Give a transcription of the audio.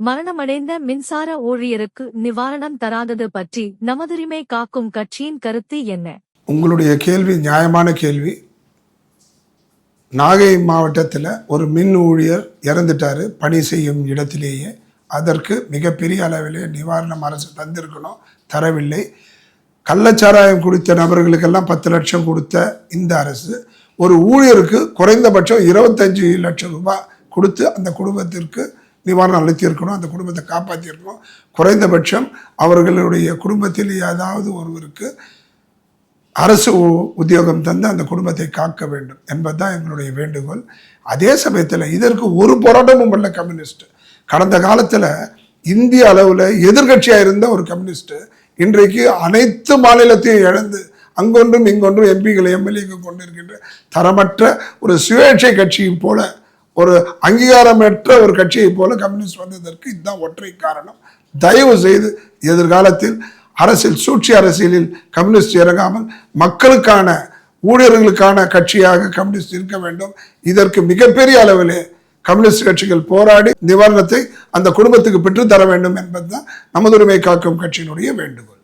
மரணமடைந்த மின்சார ஊழியருக்கு நிவாரணம் தராதது பற்றி நமதுரிமை காக்கும் கட்சியின் கருத்து என்ன? உங்களுடைய கேள்வி நியாயமான கேள்வி. நாகை மாவட்டத்தில் ஒரு மின் ஊழியர் இறந்துட்டார் பணி செய்யும் இடத்திலேயே. அதற்கு மிகப்பெரிய அளவிலே நிவாரணம் அரசு தந்திருக்கணும் தரவில்லை. கள்ளச்சாராயம் குடித்த நபர்களுக்கெல்லாம் பத்து லட்சம் கொடுத்த இந்த அரசு ஒரு ஊழியருக்கு குறைந்தபட்சம் இருபத்தஞ்சு லட்சம் ரூபாய் கொடுத்து அந்த குடும்பத்திற்கு நிவாரணம் அளித்திருக்கணும் அந்த குடும்பத்தை காப்பாற்றியிருக்கணும் குறைந்தபட்சம் அவர்களுடைய குடும்பத்தில் ஏதாவது ஒருவருக்கு அரசு உ- உத்தியோகம் தந்து அந்த குடும்பத்தை காக்க வேண்டும் என்பதுதான் எங்களுடைய வேண்டுகோள். அதே சமயத்தில் இதற்கு ஒரு போராட்டமும் பண்ணல கம்யூனிஸ்ட். கடந்த காலத்தில் இந்திய அளவில் எதிர்க்கட்சியாக இருந்த ஒரு கம்யூனிஸ்ட்டு இன்றைக்கு அனைத்து மாநிலத்தையும் இழந்து அங்கொன்றும் இங்கொன்றும் எம்பிகளை எம்எல்ஏக்கு கொண்டிருக்கின்ற தரமற்ற ஒரு சுயேட்சை கட்சியும் போல ஒரு அங்கீகாரமற்ற ஒரு கட்சியை போல கம்யூனிஸ்ட் வந்ததற்கு இதுதான் ஒற்றை காரணம். தயவு செய்து எதிர்காலத்தில் அரசியல் சூழ்ச்சி அரசியலில் கம்யூனிஸ்ட் இறங்காமல் மக்களுக்கான ஊழியர்களுக்கான கட்சியாக கம்யூனிஸ்ட் இருக்க வேண்டும். இதற்கு மிகப்பெரிய அளவிலே கம்யூனிஸ்ட் கட்சிகள் போராடி நிவாரணத்தை அந்த குடும்பத்துக்கு பெற்றுத்தர வேண்டும் என்பதுதான் நமது உரிமை காக்கும் கட்சியினுடைய வேண்டுகோள்.